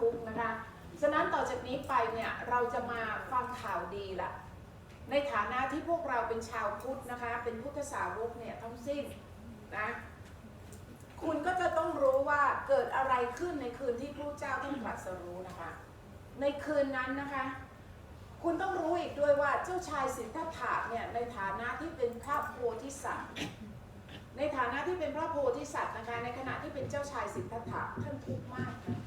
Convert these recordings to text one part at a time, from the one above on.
ทุกข์นะคะ ฉะนั้นต่อจากนี้ไปเนี่ยเราจะมาฟังข่าวดีละในฐานะที่พวกเราเป็นชาวพุทธนะคะ เป็นพุทธสาวกเนี่ยทั้งสิ้นนะคุณก็จะต้องรู้ว่าเกิดอะไรขึ้นในคืนที่พระเจ้าท่านตรัสรู้นะคะ ในคืนนั้นนะคะ คุณต้องรู้อีกด้วยว่าเจ้าชายสิทธัตถะเนี่ยในฐานะที่เป็นพระโพธิสัตว์ ในฐานะที่เป็นพระโพธิสัตว์นะคะ ในขณะที่เป็นเจ้าชายสิทธัตถะท่านทุกข์มากนะ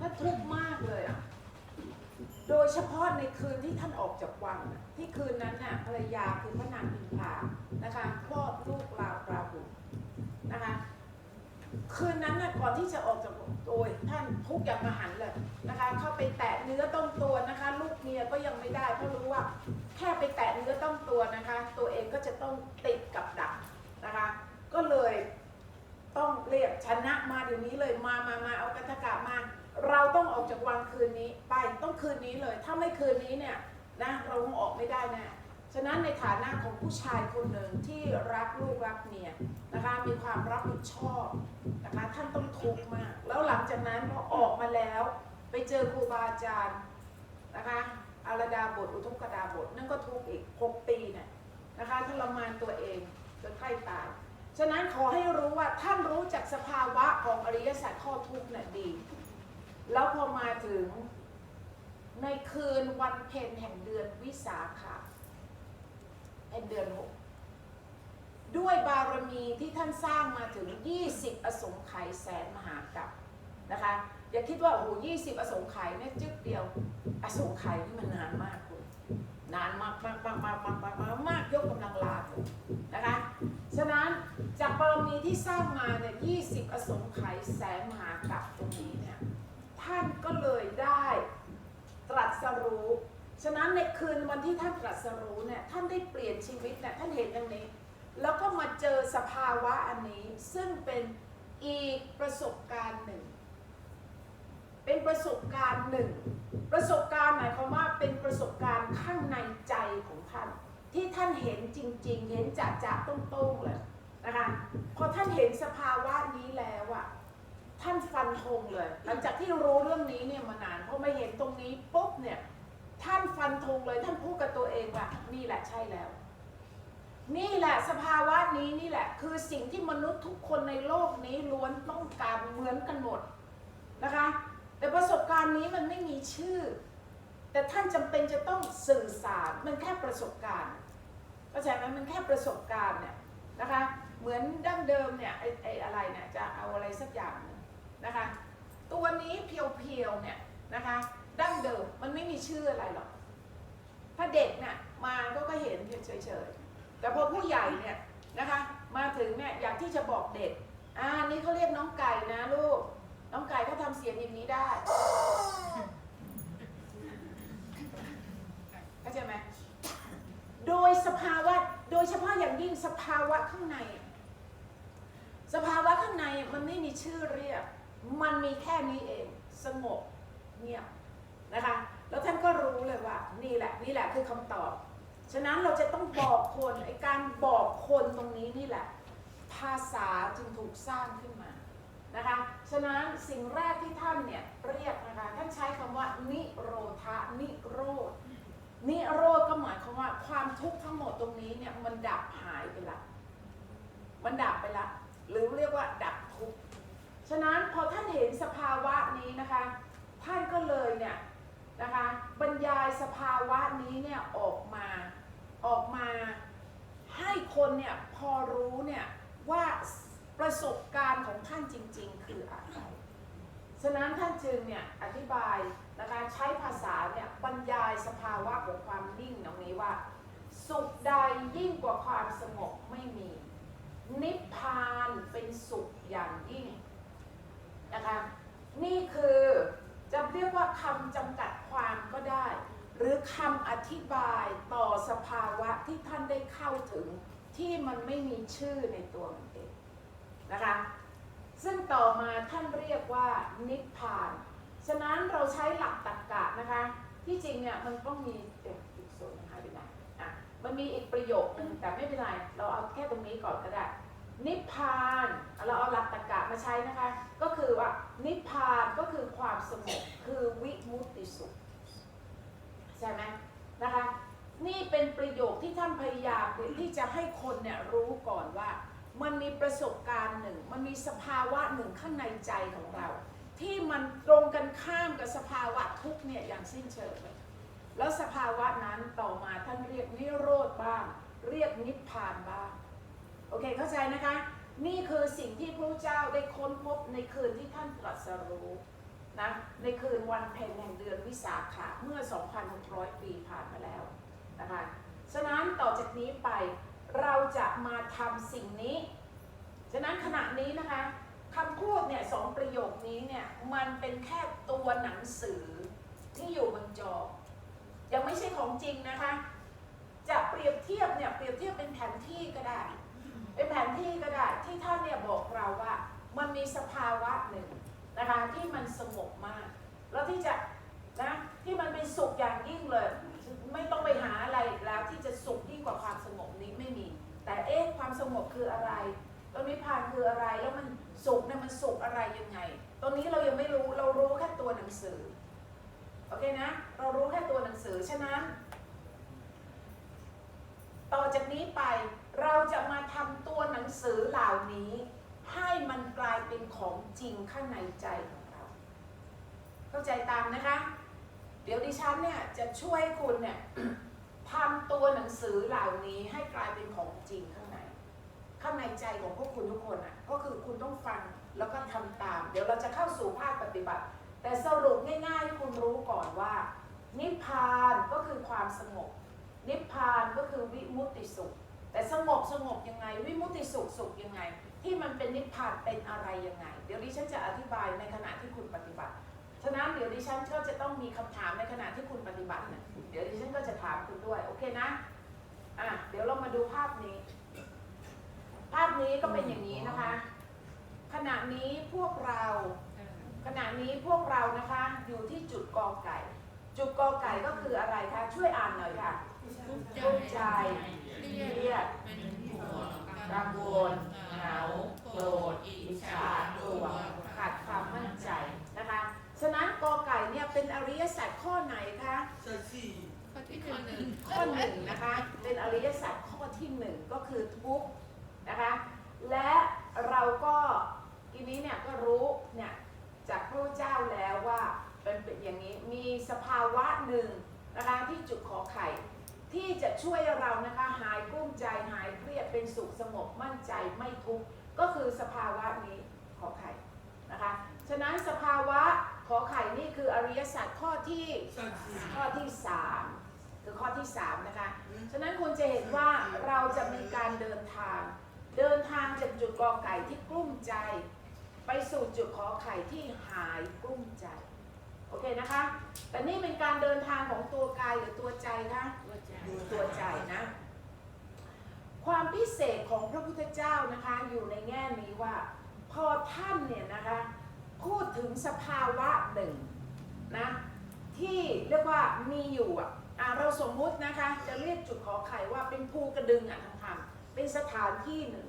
ท่านทุกข์มากเลยอะ โดยเฉพาะในคืนที่ท่านออกจากวังน่ะที่คืนนั้นน่ะภรรยาคือพระนางอินทรานะคะคลอดลูกลาวปราบุตรนะคะ คืนนั้นน่ะก่อนที่จะออกจากโอ้ยท่านทุกข์อย่างมหันเลยนะคะ เข้าไปแตะเนื้อต้องตัวนะคะ ลูกเมียก็ยังไม่ได้เพราะรู้ว่าแค่ไปแตะเนื้อต้องตัวนะคะ ตัวเองก็จะต้องติดกับดักนะคะ ก็เลย ต้องเรียกชนะมาเดี๋ยวนี้เลยมามามาเอากัตกะมา เราต้องออกจากวังคืนนี้ไปต้องคืนนี้เลย ถ้าไม่คืนนี้เนี่ยนะเราคงออกไม่ได้แน่ฉะนั้นในฐานะของผู้ชายคนหนึ่งที่รักลูกรักเมียนะคะมีความรับผิดชอบนะคะท่านต้องทุกข์มาก แล้วหลังจากนั้นพอออกมาแล้ว ไปเจอครูบาอาจารย์นะคะอารดาบทอุทกดาบทนั่นก็ทุกข์อีก 6 ปีเนี่ยนะคะทรมานตัวเอง ฉะนั้นขอให้รู้ว่าท่านรู้จักสภาวะของอริยสัจข้อทุกข์น่ะดี แล้วพอมาถึงในคืนวันเพ็ญแห่งเดือนวิสาขะแห่งเดือนหกด้วยบารมีที่ท่านสร้างมาถึง 20 อสงไขยแสนมหากับนะคะ อย่าคิดว่าโอ้โหยี่สิบอสงไขยเนี่ยจึ๊กเดียว อสงไขยที่มันนานมากคุณนานมากมากมากมากมากมากมากยกกำลังลาคุณนะคะ ฉะนั้นจากบารมีที่สร้างมาเนี่ย20อสงไขยแสนมหากัปตรงนี้เนี่ยท่านก็เลยได้ตรัสรู้ ฉะนั้นในคืนวันที่ท่านตรัสรู้เนี่ยท่านได้เปลี่ยนชีวิตเนี่ยท่านเห็นอย่างนี้ แล้วก็มาเจอสภาวะอันนี้ซึ่งเป็นอีกประสบการณ์หนึ่ง เป็นประสบการณ์หนึ่ง ประสบการณ์หมายความว่าเป็นประสบการณ์ข้างในใจของท่าน ที่ท่านเห็นจริง ๆ เห็นจะจะๆต้งๆเลยนะคะพอท่านเห็นสภาวะนี้แล้วอะท่านฟันธงเลย หลังจากที่รู้เรื่องนี้เนี่ยมานานพอมาเห็นตรงนี้ปุ๊บเนี่ย ท่านฟันธงเลยท่านพูดกับตัวเองว่านี่แหละใช่แล้ว นี่แหละสภาวะนี้นี่แหละ คือสิ่งที่มนุษย์ทุกคนในโลกนี้ล้วนต้องการเหมือนกันหมดนะคะ แต่ประสบการณ์นี้มันไม่มีชื่อ แต่ท่านจำเป็นจะต้องสื่อสารมันแค่ประสบการณ์ เข้าใจไหมมันแค่ประสบการณ์เนี่ยนะคะ เหมือนดั้งเดิมเนี่ยไอ้ไอ้อะไรเนี่ยจะเอาอะไรสักอย่างนึงนะคะ ตัวนี้เพียวๆเนี่ยนะคะดั้งเดิมมันไม่มีชื่ออะไรหรอกถ้าเด็กเนี่ยมาก็ก็เห็นเฉยๆ แต่พอผู้ใหญ่เนี่ยนะคะ มาถึงเนี่ยอยากที่จะบอกเด็กอ่านี่เขาเรียกน้องไก่นะลูก น้องไก่เขาทำเสียงอย่างนี้ได้เข้าใจไหม โดยสภาวะโดยเฉพาะอย่างยิ่งสภาวะข้างใน สภาวะข้างในมันไม่มีชื่อเรียก มันมีแค่นี้เอง สงบเงียบนะคะแล้วท่านก็รู้เลยว่า นี่แหละ นี่แหละคือคำตอบ ฉะนั้นเราจะต้องบอกคนไอการบอกคนตรงนี้นี่แหละ ภาษาจึงถูกสร้างขึ้นมานะคะ ฉะนั้นสิ่งแรกที่ท่านเนี่ยเรียกนะคะท่านใช้คำว่านิโรธานิโรธ นิโรธก็หมายความว่า ความทุกข์ทั้งหมดตรงนี้เนี่ยมันดับหายไปละ มันดับไปละ หรือเรียกว่าดับทุกข์ ฉะนั้นพอท่านเห็นสภาวะนี้นะคะ ท่านก็เลยเนี่ยนะคะบรรยายสภาวะนี้เนี่ยออกมาออกมาให้คนเนี่ยพอรู้เนี่ยว่าประสบการณ์ของท่านจริง ๆ คืออะไร ฉะนั้นท่านจึงเนี่ยอธิบายนะคะใช้ภาษาเนี่ยบรรยายสภาวะของความนิ่งตรงนี้ว่า สุขใดยิ่งกว่าความสงบไม่มี นิพพานเป็นสุขอย่างยิ่งนะคะนี่คือจะเรียกว่าคำจำกัดความก็ได้ หรือคำอธิบายต่อสภาวะที่ท่านได้เข้าถึงที่มันไม่มีชื่อในตัวมันเองนะคะ ซึ่งต่อมาท่านเรียก ว่านิพพาน ฉะนั้นเราใช้หลักตรรกะนะคะ ที่จริงเนี่ยมันต้องมีเดี๋ยวอีกส่วนหนึงหายไปไหนอะมันมีอีกประโยคนึงแต่ไม่เป็นไร เราเอาแค่ตรงนี้ก่อนก็ได้ นิพพาน เราเอาหลักตรรกะมาใช้นะคะ ก็คือว่านิพพานก็คือความสงบคือวิมุตติสุข ใช่ไหมนะคะ นี่เป็นประโยคที่ท่านพยายามที่จะให้คนเนี่ยรู้ก่อนว่า มันมีประสบการณ์หนึ่ง มันมีสภาวะหนึ่งข้างในใจของเรา ที่มันตรงกันข้ามกับสภาวะทุกเนี่ยอย่างสิ้นเชิงเลยแล้วสภาวะนั้นต่อมาท่านเรียกนิโรธบ้าง เรียกนิพพานบ้างโอเคเข้าใจนะคะ นี่คือสิ่งที่พระเจ้าได้ค้นพบในคืนที่ท่านตรัสรู้นะในคืนวันเพ็ญแห่งเดือนวิสาขะเมื่อ 2,600 ปีผ่านมาแล้วนะคะฉะนั้นต่อจากนี้ไป เราจะมาทำสิ่งนี้ ฉะนั้นขณะนี้นะคะคำพูดเนี่ยสองประโยคนี้เนี่ยมันเป็นแค่ตัวหนังสือที่อยู่บนจอ ยังไม่ใช่ของจริงนะคะ จะเปรียบเทียบเนี่ยเปรียบเทียบเป็นแผนที่ก็ได้ เป็นแผนที่ก็ได้ที่ท่านเนี่ยบอกเราว่ามันมีสภาวะหนึ่งนะคะที่มันสงบมาก แล้วที่จะนะที่มันเป็นสุขอย่างยิ่งเลย ไม่ต้องไปหาอะไรแล้วที่จะสุขยิ่งกว่าความสงบ แต่เอ๊ะความสงบคืออะไรแล้วนิพพานคืออะไรแล้วมันสุขเนี่ยมันสุขอะไรยังไง ตรงนี้เรายังไม่รู้เรารู้แค่ตัวหนังสือโอเคนะ เรารู้แค่ตัวหนังสือฉะนั้น ต่อจากนี้ไปเราจะมาทำตัวหนังสือเหล่านี้ ให้มันกลายเป็นของจริงข้างในใจของเรา เข้าใจตามนะคะ เดี๋ยวดิฉันเนี่ยจะช่วยคุณเนี่ย ทำตัวหนังสือเหล่านี้ให้กลายเป็นของจริงข้างใน ข้างในใจของพวกคุณทุกคนอะ ก็คือคุณต้องฟังแล้วก็ทำตาม เดี๋ยวเราจะเข้าสู่ภาคปฏิบัติ แต่สรุปง่ายๆคุณรู้ก่อนว่า นิพพานก็คือความสงบ นิพพานก็คือวิมุตติสุข แต่สงบสงบยังไง วิมุตติสุขสุขยังไง ที่มันเป็นนิพพานเป็นอะไรยังไง เดี๋ยวดิฉันจะอธิบายในขณะที่คุณปฏิบัติ ฉะนั้นเดี๋ยวดิฉันก็จะต้องมีคำถามในขณะที่คุณปฏิบัตินะเดี๋ยวดิฉันก็จะถามคุณด้วย โอเคนะ อะ เดี๋ยวเรามาดูภาพนี้ ภาพนี้ก็เป็นอย่างนี้นะคะ ขณะนี้พวกเรา ขณะนี้พวกเรานะคะ อยู่ที่จุดกอไก่ จุดกอไก่ก็คืออะไรคะ ช่วยอ่านหน่อยค่ะทุกข์ใจเครียดเป็นห่วงกังวลเหงาโกรธอิจฉาตัวขาดความมั่นใจนะคะ ฉะนั้นกอไก่เนี่ยเป็นอริยสัจ ข้อไหนคะสัตสี่ข้อที่หนึ่งข้อหนึ่งนะคะ เป็นอริยสัจข้อที่หนึ่งก็คือทุกข์นะคะ และเราก็ทีนี้เนี่ยก็รู้เนี่ยจากพระเจ้าแล้วว่าเป็นเป็นอย่างนี้มีสภาวะหนึ่งนะคะที่จุดขอไข่ที่จะช่วยเรานะคะหายกลุ้มใจหายเครียดเป็นสุขสงบมั่นใจไม่ทุกข์ก็คือสภาวะนี้ขอไข่นะคะ ฉะนั้นสภาวะขอไข่นี่ คืออริยสัจข้อที่สัตสี่ข้อที่3คือข้อที่3นะคะ ฉะนั้นคุณจะเห็นว่าเราจะมีการเดินทาง เดินทางจากจุดกอไก่ที่กลุ้มใจ ไปสู่จุดขอไข่ที่หายกลุ้มใจโอเคนะคะ แต่นี่เป็นการเดินทางของตัวกายหรือตัวใจคะตัวใจนะ ความพิเศษของพระพุทธเจ้านะคะอยู่ในแง่นี้ว่า พอท่านเนี่ยนะคะพูดถึงสภาวะหนึ่ง นะที่เรียกว่ามีอยู่อะเราสมมุตินะคะจะเรียกจุดขอไข่ว่าเป็นภูกระดึงอะทางธรรมเป็นสถานที่หนึ่ง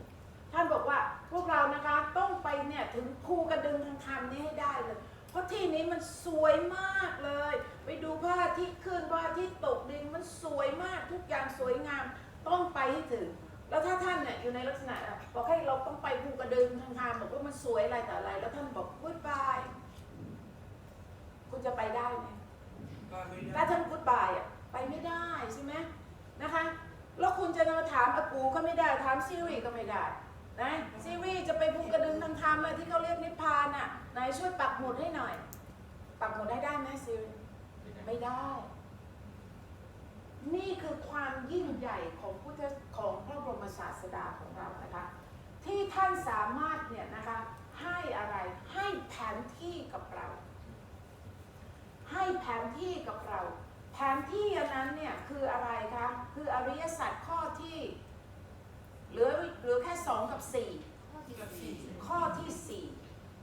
ท่านบอกว่าพวกเรานะคะต้องไปเนี่ยถึงภูกระดึงทางธรรมนี้ให้ได้เลย เพราะที่นี้มันสวยมากเลย ไปดูพระอาทิตย์ขึ้นพระอาทิตย์ตกดินมันสวยมากทุกอย่างสวยงามต้องไปให้ถึง แล้วถ้าท่านเนี่ยอยู่ในลักษณะบอกให้เราต้องไปภูกระดึงทางธรรมบอกว่ามันสวยอะไรแต่อะไร แล้วท่านบอกกุ๊ดบาย คุณจะไปได้ไหมปาไม่ถ้าได้ท่านกูดบายอะไปไม่ได้ใช่ไหมนะคะ แล้วคุณจะมาถามอากูก็ไม่ได้ ถามซีรีก็ไม่ได้นะซีรีจะไปภูกระดึงทางธรรมอะที่เขาเรียกนิพพานอะไหนช่วยปักหมุดให้หน่อย ปักหมุดให้ได้ไหมซีรีไม่ได้ นี่คือความยิ่งใหญ่ของพุทธของพระบรมศาสดาของเรานะคะที่ท่านสามารถเนี่ยนะคะให้อะไรให้แผนที่กับเรา ให้แผนที่กับเรา แผนที่อันนั้นเนี่ยคืออะไรคะ คืออริยสัจข้อที่เหลือเหลือแค่สองกับสี่สัตสี่ข้อที่สี่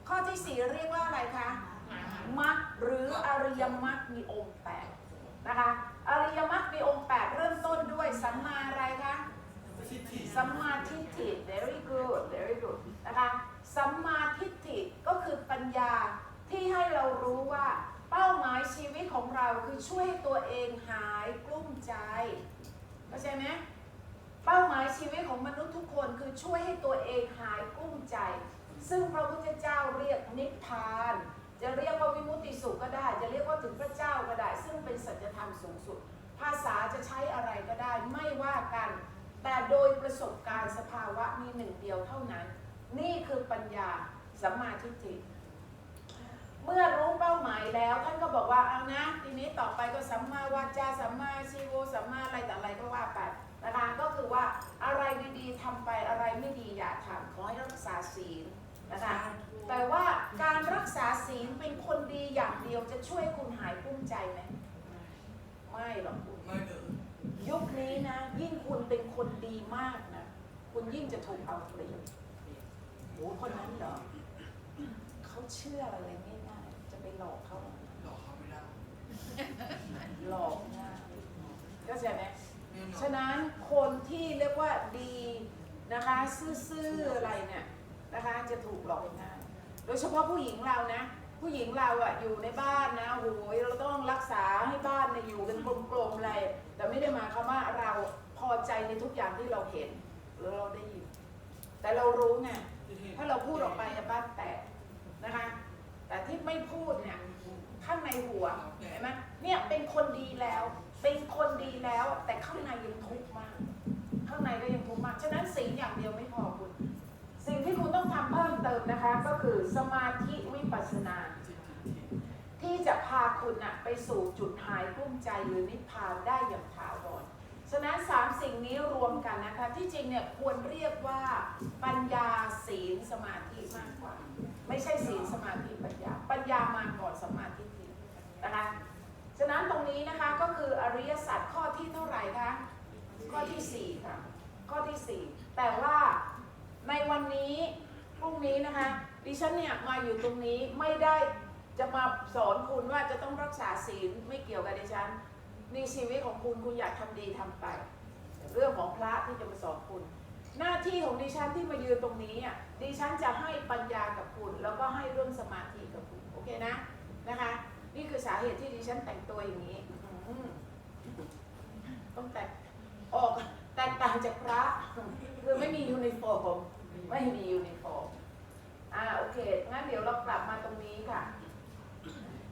ข้อที่สี่เรียกว่าอะไรคะมรรคหรืออริยมรรคมีองค์แปดนะคะอริยมรรคมีองค์แปดเริ่มต้นด้วยสัมมาอะไรคะสิทธิสัมมาทิฏฐิ very good very good นะคะสัมมาทิฏฐิก็คือปัญญาที่ให้เรารู้ว่า เป้าหมายชีวิตของเราคือช่วยให้ตัวเองหายกลุ้มใจเข้าใจไหมเป้าหมายชีวิตของมนุษย์ทุกคนคือช่วยให้ตัวเองหายกลุ้มใจ ซึ่งพระพุทธเจ้าเรียกนิพพาน จะเรียกว่าวิมุตติสุขก็ได้ จะเรียกว่าถึงพระเจ้าก็ได้ ซึ่งเป็นสัจธรรมสูงสุด ภาษาจะใช้อะไรก็ได้ไม่ว่ากัน แต่โดยประสบการณ์สภาวะมีหนึ่งเดียวเท่านั้น นี่คือปัญญาสัมมาทิฏฐิ มื่อรู้เป้าหมายแล้วท่านก็บอกว่าเอานะ ทีนี้ต่อไปก็สัมมาวาจาสัมมาชีโวสัมมาอะไรแต่อะไรก็ว่าไปนะคะก็คือว่าอะไรดีๆทำไปอะไรไม่ดีอย่าทำขอให้รักษาศีลนะคะแต่ว่าการรักษาศีลเป็นคนดีอย่างเดียวจะช่วยคุณหายกุ้มใจไหมไม่หรอกคุณไม่เลยยุคนี้นะ ยิ่งคุณเป็นคนดีมากนะคุณยิ่งจะถูกเอาเปรียบโอ้คนนั้นเหรอเขาเชื่ออะไรง่ายๆจะไป หลอกเขาเหรอหลอกเขาไม่ได้หลอกง่ายเข้าใจไหมแน่นอฉะนนั้นคนที่เรียกว่าดีนะคะซื่อๆอะไรเนี่ยนะคะจะถูกหลอกง่ายโดยเฉพาะผู้หญิงเรานะ ผู้หญิงเราอะอยู่ในบ้านนะโอ้โหเราต้องรักษาให้บ้านเนี่ยอยู่กันกลมๆอะไรแต่ไม่ได้หมายความว่าเราพอใจในทุกอย่างที่เราเห็นหรือเราได้ยินแต่เรารู้ไงถ้าเราพูดออกไปอะบ้านแตกนะคะ แต่ที่ไม่พูดเนี่ยข้างในหัวเห็นไหมเนี่ยเป็นคนดีแล้ว เป็นคนดีแล้ว แต่ข้างในยังทุกข์มาก ข้างในก็ยังทุกข์มาก ฉะนั้นสิ่งอย่างเดียวไม่พอคุณ สิ่งที่คุณต้องทำเพิ่มเติมนะคะ ก็คือสมาธิวิปัสสนา ที่จะพาคุณนะไปสู่จุดหายกลุ้มใจหรือนิพพานได้อย่างถาวรฉะนั้นสามสิ่งนี้รวมกันนะคะ ที่จริงเนี่ยควรเรียกว่าปัญญาศีลสมาธิมากกว่า ไม่ใช่ศีลสมาธิปัญญา ปัญญามาก่อนสมาธิทีนะคะฉะนั้นตรงนี้นะคะก็คืออริยสัจข้อที่เท่าไหร่คะข้อที่สี่ค่ะข้อที่สี่แต่ว่าในวันนี้พรุ่งนี้นะคะดิฉันเนี่ยมาอยู่ตรงนี้ไม่ได้จะมาสอนคุณว่าจะต้องรักษาศีลไม่เกี่ยวกับดิฉันนี่ชีวิตของคุณคุณอยากทำดีทำไป เรื่องของพระที่จะมาสอนคุณ หน้าที่ของดิฉันที่มายืนตรงนี้อะดิฉันจะให้ปัญญากับคุณ แล้วก็ให้เรื่องสมาธิกับคุณโอเคนะนะคะ นี่คือสาเหตุที่ดิฉันแต่งตัวอย่างนี้ต้องแต่งออกแตกต่างจากพระคือไม่มียูนิฟอร์มไม่มียูนิฟอร์มอ่าโอเคงั้นเดี๋ยวเรากลับมาตรงนี้ค่ะ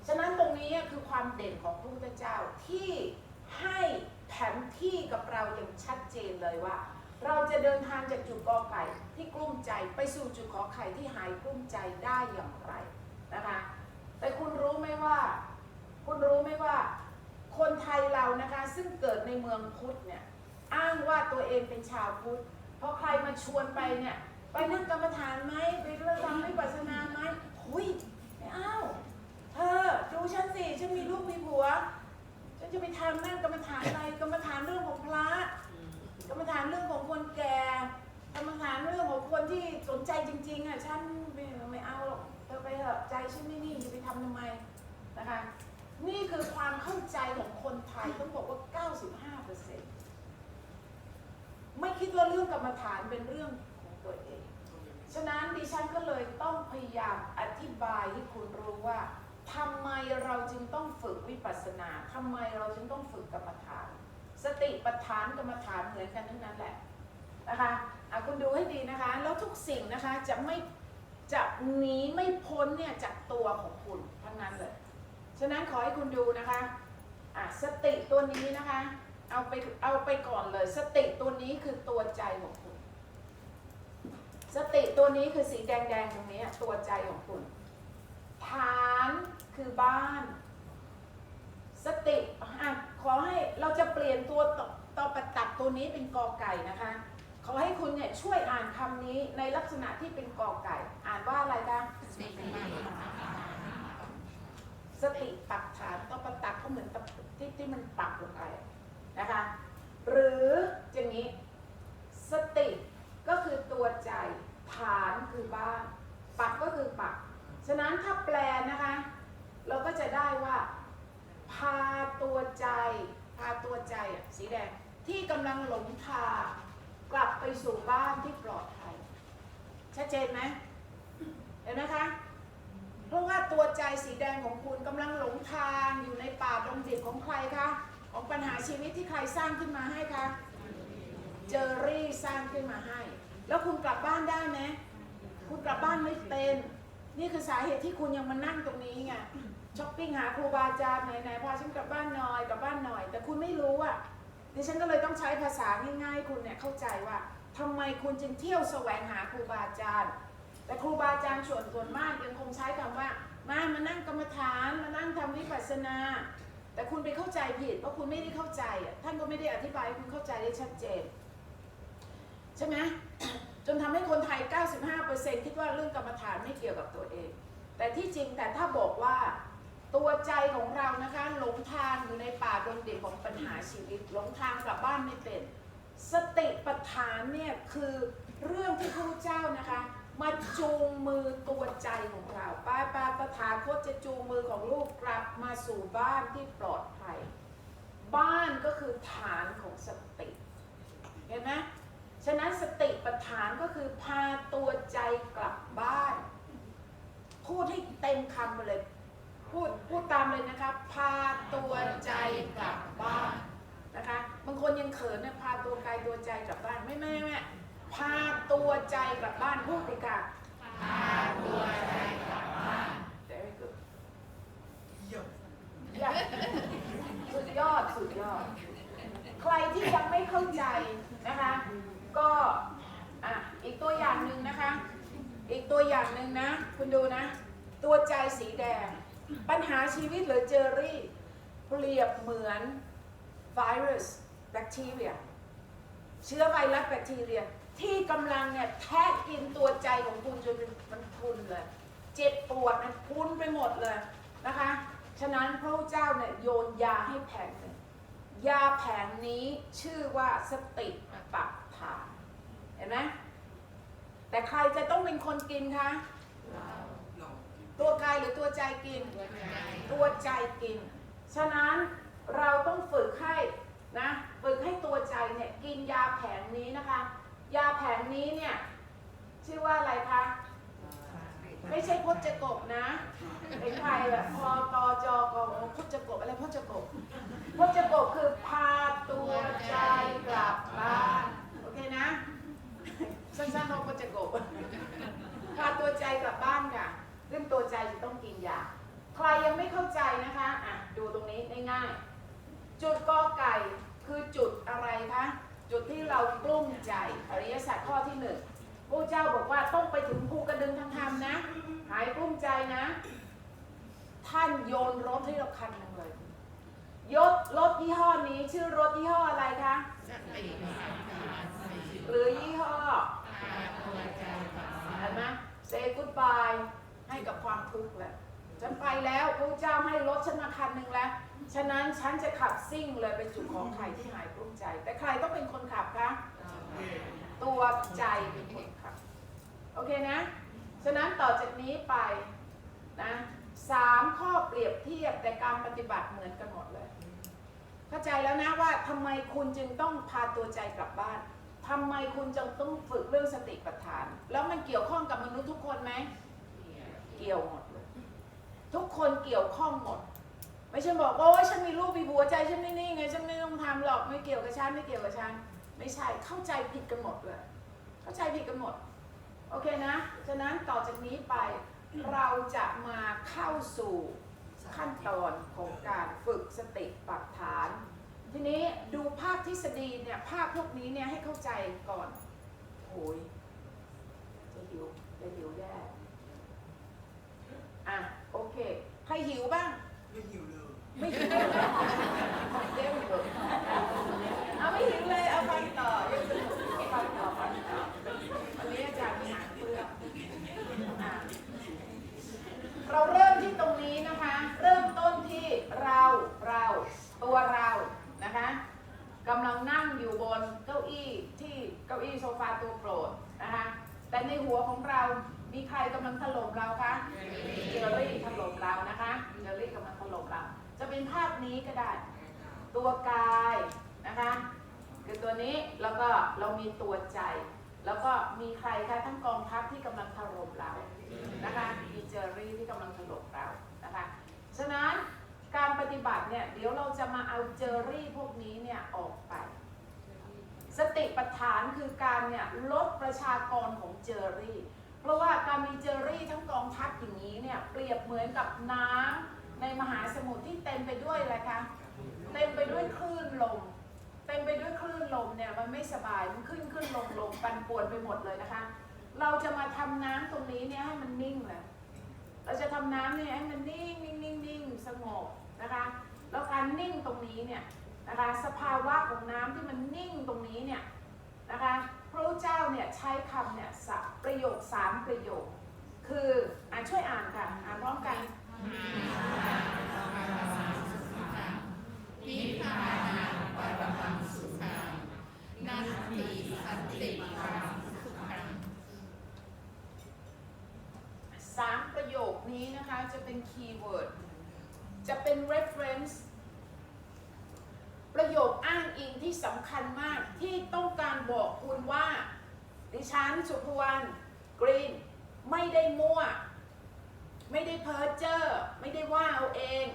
ฉะนั้นตรงนี้คือความเด่นของพระพุทธเจ้าที่ให้แผนที่กับเราอย่างชัดเจนเลยว่า เราจะเด กอไก่ที่กลุ้มใจไปสู่จุดขอไข่ที่หายกลุ้มใจได้อย่างไรนะคะแต่คุณรู้ไหมว่า คุณรู้ไหมว่า คนไทยเรานะคะซึ่งเกิดในเมืองพุทธเนี่ยอ้างว่าตัวเองเป็นชาวพุทธพอใครมาชวนไปเนี่ยไปนั่งกรรมฐานไหมไปเรื่องทำวิปัสสนาไหมหุยไม่เอาเธอดูฉันสิฉันมีลูกมีผัวฉันจะไปทำนั่งกรรมฐานอะไรกรรมฐานเรื่องของพระกรรมฐานเรื่องของคนแก่ กรรมฐานเรื่องของคนที่สนใจจริง ๆอะฉันไม่ไม่เอาหรอกเธอไปเถอะใจฉันไม่นิ่งจะไปทำทำไมนะคะนี่คือความเข้าใจของคนไทยต้องบอกว่า 95เปอร์เซ็นต์ไม่คิดว่าเรื่องกรรมฐานเป็นเรื่องของตัวเอง ฉะนั้นดิฉันก็เลยต้องพยายามอธิบายให้คุณรู้ว่าทำไมเราจึงต้องฝึกวิปัสสนาทำไมเราจึงต้องฝึกกรรมฐาน สติปัฏฐานกรรมฐานเหมือนกันทั้งนั้นแหละนะคะ อะคุณดูให้ดีนะคะ แล้วทุกสิ่งนะคะจะไม่จะหนีไม่พ้นเนี่ยจากตัวของคุณทั้งนั้นเลย ฉะนั้นขอให้คุณดูนะคะอะสติตัวนี้นะคะ เอาไปเอาไปก่อนเลย สติตัวนี้คือตัวใจของคุณ สติตัวนี้คือสีแดงๆตรงนี้ตัวใจของคุณ ฐานคือบ้าน สติอะขอให้เราจะเปลี่ยนตัวต่อต่อประตัดตัวนี้เป็นกอไก่นะคะ ขอให้คุณเนี่ยช่วยอ่านคำนี้ในลักษณะที่เป็นกอไก่ อ่านว่าอะไรคะสติปักฐานต่อประตักก็เหมือนที่ที่มันปักลงไปนะคะ หรืออย่างนี้ สติก็คือตัวใจฐานคือบ้านปักก็คือปัก ฉะนั้นถ้าแปลนะคะ เราก็จะได้ว่า พาตัวใจ พาตัวใจสีแดงที่กำลังหลงทาง กลับไปสู่บ้านที่ปลอดภัย ชัดเจนไหมเห็นไหมคะ เพราะว่าตัวใจสีแดงของคุณกำลังหลงทางอยู่ในป่าดงดิบของใครคะ ของปัญหาชีวิตที่ใครสร้างขึ้นมาให้คะ เจอรี่สร้างขึ้นมาให้ แล้วคุณกลับบ้านได้ไหมคุณกลับบ้านไม่เป็น นี่คือสาเหตุที่คุณยังมานั่งตรงนี้ไงช้อปปิ้งหาครูบาอาจารย์ไหนๆพาฉันกลับบ้านหน่อยกลับบ้านหน่อย แต่คุณไม่รู้อะ ดิฉันก็เลยต้องใช้ภาษาง่ายๆคุณเนี่ยเข้าใจว่าทำไมคุณจึงเที่ยวแสวงหาครูบาอาจารย์ แต่ครูบาอาจารย์ส่วนส่วนมากยังคงใช้คำว่า มามานั่งกรรมฐานมานั่งทำวิปัสสนา แต่คุณไปเข้าใจผิดเพราะคุณไม่ได้เข้าใจท่านก็ไม่ได้อธิบายให้คุณเข้าใจได้ชัดเจน ใช่ไหมจนทำให้คนไทย 95%คิดว่าเรื่องกรรมฐานไม่เกี่ยวกับตัวเอง แต่ที่จริงแต่ถ้าบอกว่า ตัวใจของเรานะคะหลงทางอยู่ในป่าดงดิบของปัญหาชีวิตหลงทางกลับบ้านไม่เป็น สติปัฏฐานเนี่ยคือเรื่องที่พระเจ้านะคะมาจูงมือตัวใจของเราป้าป้าตถาคตจะจูงมือของลูกกลับมาสู่บ้านที่ปลอดภัย บ้านก็คือฐานของสติเห็นไหมฉะนั้นสติปัฏฐานก็คือพาตัวใจกลับบ้าน พูดให้เต็มคำไปเลย พูดพูดตามเลยนะคะ พาตัวใจกลับบ้านนะคะบางคนยังเขินนะพาตัวกายตัวใจกลับบ้านไม่ไม่ไม่พาตัวใจกลับบ้านพูดไปค่ะพาตัวใจกลับบ้าน Very good เยี่ยมเยี่ยมสุดยอดสุดยอด ใครที่ยังไม่เข้าใจนะคะ ก็อะอีกตัวอย่างหนึ่งนะคะ อีกตัวอย่างหนึ่งนะ คุณดูนะ ตัวใจสีแดง ปัญหาชีวิตหรือเจอรี่เปรียบเหมือนไวรัสแบคทีเรีย เชื้อไวรัสแบคทีเรีย ที่กำลังเนี่ยแทะกินตัวใจของคุณจนมันพุนเลย เจ็บปวดมันพุนไปหมดเลยนะคะ ฉะนั้นพระเจ้าเนี่ยโยนยาให้แผงหนึ่งยาแผงนี้ชื่อว่าสติปัฏฐาน เห็นไหมแต่ใครจะต้องเป็นคนกินคะ ตัวกายหรือตัวใจกิน ตัวใจกิน ฉะนั้นเราต้องฝึกให้นะฝึกให้ตัวใจเนี่ยกินยาแผงนี้นะคะ ยาแผงนี้เนี่ยชื่อว่าอะไรคะไม่ใช่พจกบนะเป็นใครแบบพอตอจอกอพจกบอะไรพจกบพจกบคือพาตัวใจกลับบ้านโอเคนะสั้นๆเราพจกบพาตัวใจกลับบ้านค่ะ เรื่องตัวใจจะต้องกินยา ใครยังไม่เข้าใจนะคะอะดูตรงนี้ง่ายๆจุดกอไก่คือจุดอะไรคะจุดที่เรากลุ้มใจอริยสัจข้อที่หนึ่งพระเจ้าบอกว่าต้องไปถึงภูกระดึงทางธรรมนะ หายกลุ้มใจนะ ท่านโยนรถให้เราคันหนึ่งเลยยศรถยี่ห้อนี้ชื่อรถยี่ห้ออะไรคะสติสัมปชัญญะหรือยี่ห้อพาตัวใจกลับบ้าเให้กับความทุกข์แล้วฉันไปแล้วพระเจ้าให้รถฉันมาคันหนึ่งแล้ว ฉะนั้นฉันจะขับซิ่งเลยเป็นจุดของใครที่หายกลุ้มใจ แต่ใครต้องเป็นคนขับคะตัวใจเป็นคนขับ โอเคนะ ฉะนั้นต่อจากนี้ไปนะสามข้อเปรียบเทียบแต่การปฏิบัติเหมือนกันหมดเลย เข้าใจแล้วนะว่าทำไมคุณจึงต้องพาตัวใจกลับบ้านทำไมคุณจึงต้องฝึกเรื่องสติปัฏฐาน แล้วมันเกี่ยวข้องกับมนุษย์ทุกคนไหม เกี่ยวหมดเลยทุกคนเกี่ยวข้องหมด ไม่ใช่บอกว่าโอ้ยฉันมีลูกมีผัวใจฉันไม่นี่ไงฉันไม่ต้องทำหรอกไม่เกี่ยวกับฉันไม่เกี่ยวกับฉันไม่ใช่เข้าใจผิดกันหมดเลยเข้าใจผิดกันหมดโอเคนะฉะนั้นต่อจากนี้ไปเราจะมาเข้าสู่ขั้นตอนของการฝึกสติปัฏฐาน ทีนี้ดูภาคทฤษฎีเนี่ยภาคพวกนี้เนี่ยให้เข้าใจก่อนโอ้ยจะหิวจะหิวแย่ อะโอเค ใครหิวบ้าง ไม่หิวเลย ไม่หิวเดี๋ยวหิวเอาไม่หิวเลย เอาฟังต่อยังสนุกฟังต่อฟังต่อวันนี้อาจารย์มีหางเพื่ออะเราเริ่มที่ตรงนี้นะคะ เริ่มต้นที่เราเราตัวเรานะคะกำลังนั่งอยู่บนเก้าอี้ที่เก้าอี้โซฟาตัวโปรดนะคะแต่ในหัวของเรามีใครกำลังถล่มเราคะ เจอรี่ถล่มเรานะคะเจอรี่กำลังถล่มเรา จะเป็นภาพนี้ก็ได้ ตัวกายนะคะ คือตัวนี้แล้วก็เรามีตัวใจ แล้วก็มีใครคะทั้งกองทัพที่กำลังถล่มเรานะคะมีเจอรี่ที่กำลังถลกเรานะคะฉะนั้นการปฏิบัติเนี่ยเดี๋ยวเราจะมาเอาเจอรี่พวกนี้เนี่ยออกไป สติปัฏฐานคือการเนี่ยลดประชากรของเจอรี่ ราะว่าการมีเจอรี่ทั้งกองทัพอย่างนี้เนี่ยเปรียบเหมือนกับน้ำในมหาสมุทรที่เต็มไปด้วยอะไรคะเต็มไปด้วยคลื่นลมเต็มไปด้วยคลื่นลมเนี่ยมันไม่สบายมันขึ้นขึ้นลงลงปั่นป่วนไปหมดเลยนะคะ เราจะมาทำน้ำตรงนี้เนี่ยให้มันนิ่งเลยเราจะทำน้ำเนี่ยให้มันนิ่งนิ่งนิ่งนิ่งสงบนะคะแล้วการนิ่งตรงนี้เนี่ยนะคะสภาวะของน้ำที่มันนิ่งตรงนี้เนี่ยนะคะ ระเจ้าเนี่ยใช้คำเนี่ยประโยคสามประโยค คืออ่านช่วยอ่านค่ะอ่านพร้อมกันนิพานังปรมังสุขังนัตติสันติปังสุขังสามประโยคนี้นะคะจะเป็นคีย์เวิร์ดจะเป็น reference ประโยคอ้างอิงที่สำคัญมากที่ต้องการบอกคุณว่า ดิฉันสุภวรรณกรีน ไม่ได้มั่ว ไม่ได้เพ้อเจ้อไม่ได้ว่าเอาเอง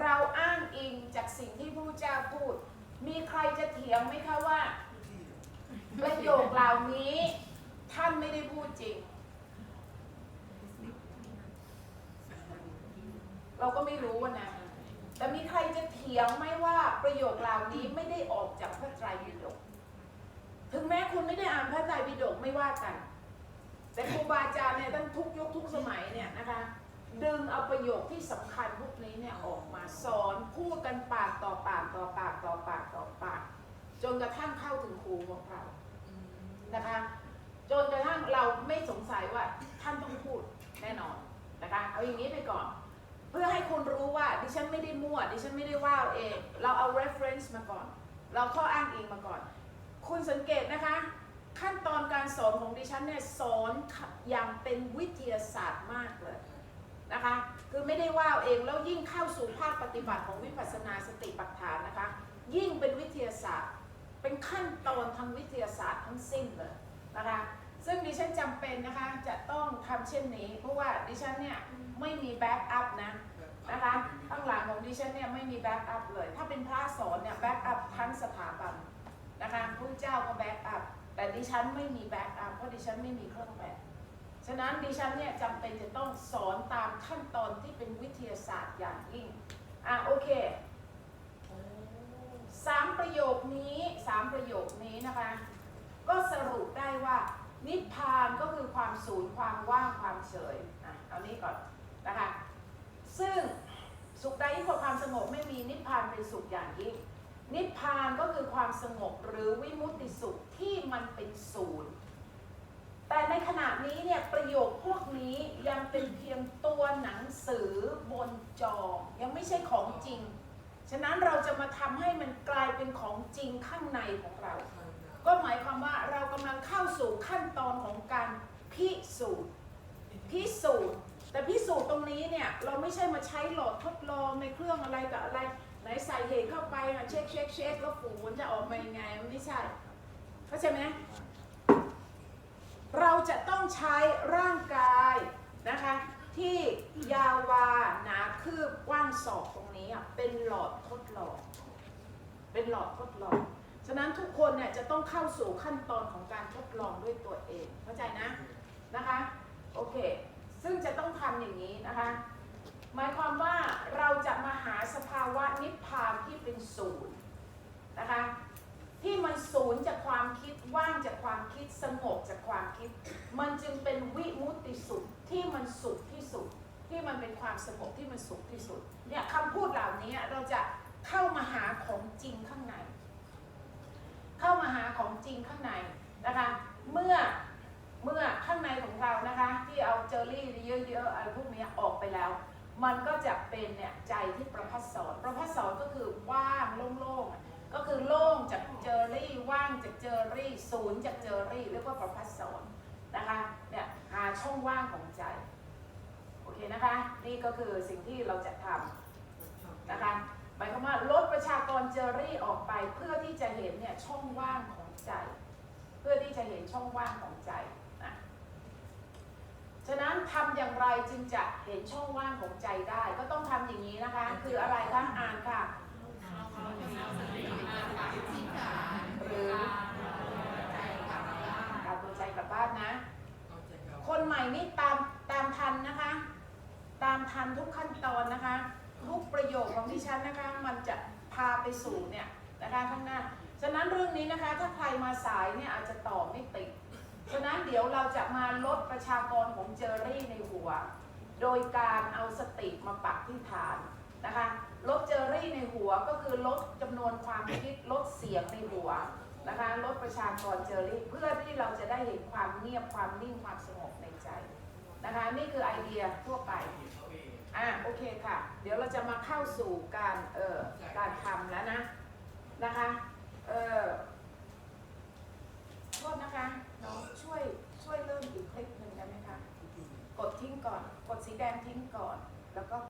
เราอ้างอิงจากสิ่งที่พระเจ้าพูด มีใครจะเถียงไหมคะว่า ประโยคเหล่านี้ ท่านไม่ได้พูดจริง เราก็ไม่รู้นะ แต่มีใครจะเถียงไหมว่าประโยคเหล่านี้ไม่ได้ออกจากพระไตรปิฎกถึงแม้คุณไม่ได้อ่านพระไตรปิฎกไม่ว่ากัน แต่ครูบาอาจารย์เนี่ยท่านทุกยุคทุกสมัยเนี่ยนะคะดึงเอาประโยคที่สำคัญพวกนี้เนี่ยออกมาสอนพูดกันปากต่อปากต่อปากต่อปากต่อปาก จนกระทั่งเข้าถึงครูของเรานะคะจนกระทั่งเราไม่สงสัยว่าท่านต้องพูดแน่นอนนะคะเอาอย่างนี้ไปก่อน พื่อให้คุณรู้ว่าดิฉันไม่ได้มั่วดิฉันไม่ได้ว่าเอาเอง เราเอา reference มาก่อน เราข้ออ้างอิงมาก่อน คุณสังเกตนะคะ ขั้นตอนการสอนของดิฉันเนี่ยสอนอย่างเป็นวิทยาศาสตร์มากเลยนะคะ คือไม่ได้ว่าเอาเองแล้วยิ่งเข้าสู่ภาคปฏิบัติของวิปัสสนาสติปัฏฐานนะคะ ยิ่งเป็นวิทยาศาสตร์ เป็นขั้นตอนทางวิทยาศาสตร์ทั้งสิ้นเลยนะคะ ซึ่งดิฉันจำเป็นนะคะจะต้องทำเช่นนี้ เพราะว่าดิฉันเนี่ย ไม่มีแบ็กอัพนะนะคะข้างหลังของดิฉันเนี่ยไม่มีแบ็กอัพเลย ถ้าเป็นพระสอนเนี่ยแบ็กอัพทั้งสถาบันนะคะพระเจ้าก็แบ็กอัพแต่ดิฉันไม่มีแบ็กอัพเพราะดิฉันไม่มีเครื่องแบบฉะนั้นดิฉันเนี่ยจำเป็นจะต้องสอนตามขั้นตอนที่เป็นวิทยาศาสตร์อย่างยิ่งอะโอเคสามประโยคนี้สามประโยคนี้นะคะ ก็สรุปได้ว่านิพพานก็คือความศูนย์ความว่างความเฉยอะเอานี้ก่อน นะคะ ซึ่งสุขใดยิ่งกความสงบไม่มีนิพพานเป็นสุขอย่างยิ่ง นิพพานก็คือความสงบหรือวิมุตติสุขที่มันเป็นศูนย์ แต่ในขณะนี้เนี่ยประโยคพวกนี้ยังเป็นเพียงตัวหนังสือบนจอ ยังไม่ใช่ของจริง ฉะนั้นเราจะมาทำให้มันกลายเป็นของจริงข้างในของเรา ก็หมายความว่าเรากำลังเข้าสู่ขั้นตอนของการพิสูจน์พิสูจน์ แต่พิสูจน์ตรงนี้เนี่ยเราไม่ใช่มาใช้หลอดทดลองในเครื่องอะไรกับอะไรไหนใส่เหตุเข้าไปอะเช็คเช็คเช็คแล้วฝูนจะออกมายังไงมันไม่ใช่เข้าใจไหมเราจะต้องใช้ร่างกายนะคะที่ยาววาหนาคืบกว้างศอกตรงนี้อะเป็นหลอดทดลองเป็นหลอดทดลองฉะนั้นทุกคนเนี่ยจะต้องเข้าสู่ขั้นตอนของการทดลองด้วยตัวเองเข้าใจนะนะคะโอเค ซึ่งจะต้องทำอย่างนี้นะคะ หมายความว่าเราจะมาหาสภาวะนิพพานที่เป็นศูนย์นะคะที่มันศูนย์จากความคิดว่างจากความคิดสงบจากความคิด มันจึงเป็นวิมุตติสุขที่มันสุขที่สุด ที่มันเป็นความสงบที่มันสุขที่สุดเนี่ยคำพูดเหล่านี้เราจะเข้ามาหาของจริงข้างใน เข้ามาหาของจริงข้างในนะคะเมื่อเมื่อข้างในของเรานะคะ ที่เอา เยอะๆอะไรพวกนี้ออกไปแล้ว มันก็จะเป็นเนี่ยใจที่ประพัสสอนประพัสสอนก็คือว่างโล่งๆก็คือโล่งจากเจอรี่ว่างจากเจอรี่ศูนย์จากเจอรี่เรียกว่าประพัสสอนนะคะเนี่ยหาช่องว่างของใจโอเคนะคะนี่ก็คือสิ่งที่เราจะทำนะคะหมายความว่าลดประชากรเจอรี่ออกไปเพื่อที่จะเห็นเนี่ยช่องว่างของใจ เพื่อที่จะเห็นช่องว่างของใจ ฉะนั้นทำอย่างไรจึงจะเห็นช่องว่างของใจได้ ก็ต้องทำอย่างนี้นะคะ คืออะไรคะอ่านค่ะที่ฐานหรือใจกับบ้านเอาตัวใจกลับบ้านนะเอาใจกับคนใหม่นี่ตามตามทันนะคะ ตามทันทุกขั้นตอนนะคะ ทุกประโยคของดิฉันนะคะ มันจะพาไปสู่เนี่ยนะคะข้างหน้า ฉะนั้นเรื่องนี้นะคะ ถ้าใครมาสายเนี่ยอาจจะตอบไม่ติด ฉะนั้นเดี๋ยวเราจะมาลดประชากรของเจอรี่ในหัว โดยการเอาสติมาปักที่ฐานนะคะลดเจอรี่ในหัวก็คือลดจำนวนความคิดลดเสียงในหัวนะคะลดประชากรเจอรี่เพื่อที่เราจะได้เห็นความเงียบความนิ่งความสงบในใจนะคะนี่คือไอเดียทั่วไปเขาเองอะโอเคค่ะ เดี๋ยวเราจะมาเข้าสู่การเอ่อการทำแล้วนะนะคะเอ่อโทษนะคะ ช่วยช่วยเริ่มอีกคลิปหนึ่งได้ไหมคะ กดทิ้งก่อน กดสีแดงทิ้งก่อน